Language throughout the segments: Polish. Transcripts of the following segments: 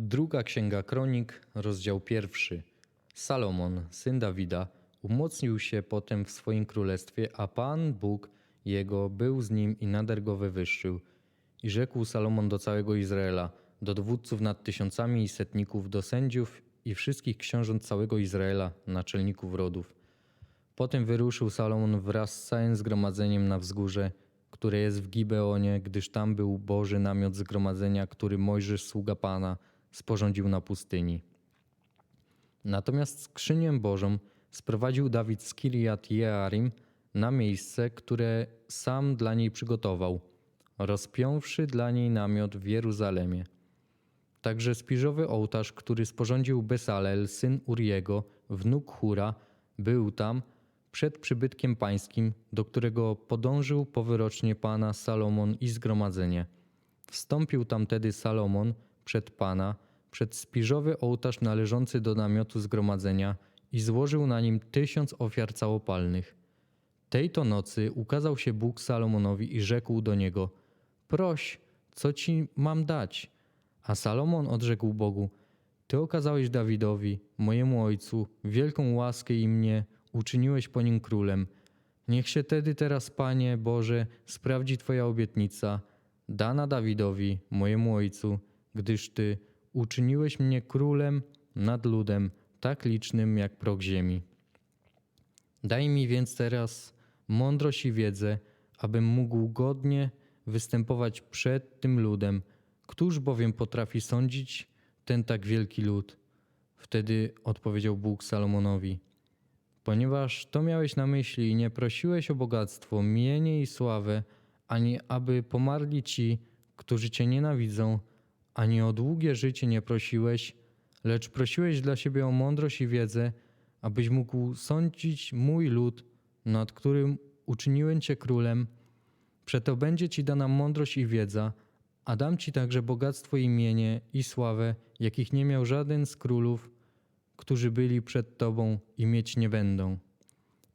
Druga Księga Kronik, rozdział pierwszy. Salomon, syn Dawida, umocnił się potem w swoim królestwie, a Pan Bóg jego był z nim i nader go wywyższył. I rzekł Salomon do całego Izraela, do dowódców nad tysiącami i setników, do sędziów i wszystkich książąt całego Izraela, naczelników rodów. Potem wyruszył Salomon wraz z całym zgromadzeniem na wzgórze, które jest w Gibeonie, gdyż tam był Boży namiot zgromadzenia, który Mojżesz, sługa Pana, sporządził na pustyni. Natomiast skrzynię Bożą sprowadził Dawid z Kiriat Jearim na miejsce, które sam dla niej przygotował, rozpiąwszy dla niej namiot w Jeruzalemie. Także spiżowy ołtarz, który sporządził Besalel, syn Uriego, wnuk Hura, był tam przed przybytkiem pańskim, do którego podążył powyrocznie pana Salomon i zgromadzenie. Wstąpił tam tedy Salomon przed pana, przed spiżowy ołtarz należący do namiotu zgromadzenia i złożył na nim tysiąc ofiar całopalnych. Tej to nocy ukazał się Bóg Salomonowi i rzekł do niego: Proś, co ci mam dać? A Salomon odrzekł Bogu: Ty okazałeś Dawidowi, mojemu ojcu, wielką łaskę i mnie uczyniłeś po nim królem. Niech się tedy teraz, Panie Boże, sprawdzi Twoja obietnica, dana Dawidowi, mojemu ojcu, gdyż Ty uczyniłeś mnie królem nad ludem, tak licznym jak prog ziemi. Daj mi więc teraz mądrość i wiedzę, abym mógł godnie występować przed tym ludem. Któż bowiem potrafi sądzić ten tak wielki lud? Wtedy odpowiedział Bóg Salomonowi: Ponieważ to miałeś na myśli i nie prosiłeś o bogactwo, mienie i sławę, ani aby pomarli ci, którzy cię nienawidzą, ani o długie życie nie prosiłeś, lecz prosiłeś dla siebie o mądrość i wiedzę, abyś mógł sądzić mój lud, nad którym uczyniłem cię królem. Przeto będzie ci dana mądrość i wiedza, a dam ci także bogactwo i mienie i sławę, jakich nie miał żaden z królów, którzy byli przed tobą i mieć nie będą.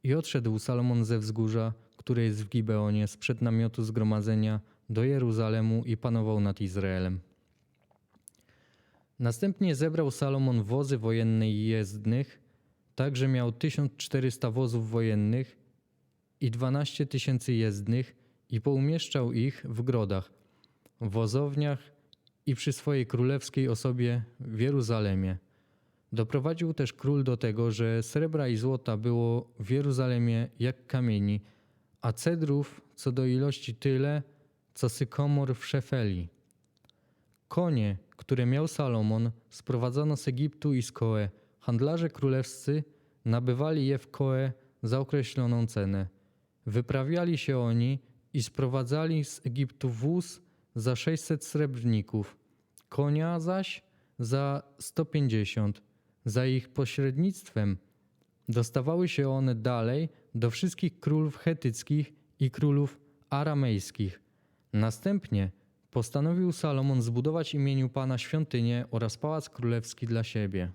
I odszedł Salomon ze wzgórza, które jest w Gibeonie, sprzed namiotu zgromadzenia do Jeruzalemu i panował nad Izraelem. Następnie zebrał Salomon wozy wojenne i jezdnych, tak że miał 1400 wozów wojennych i 12 tysięcy jezdnych i poumieszczał ich w grodach, wozowniach i przy swojej królewskiej osobie w Jeruzalemie. Doprowadził też król do tego, że srebra i złota było w Jeruzalemie jak kamieni, a cedrów co do ilości tyle, co sykomor w Szefeli. Konie, które miał Salomon, sprowadzano z Egiptu i z Koe. Handlarze królewscy nabywali je w Koe za określoną cenę. Wyprawiali się oni i sprowadzali z Egiptu wóz za 600 srebrników, konia zaś za 150. Za ich pośrednictwem dostawały się one dalej do wszystkich królów chetyckich i królów aramejskich. Następnie postanowił Salomon zbudować imieniu Pana świątynię oraz pałac królewski dla siebie.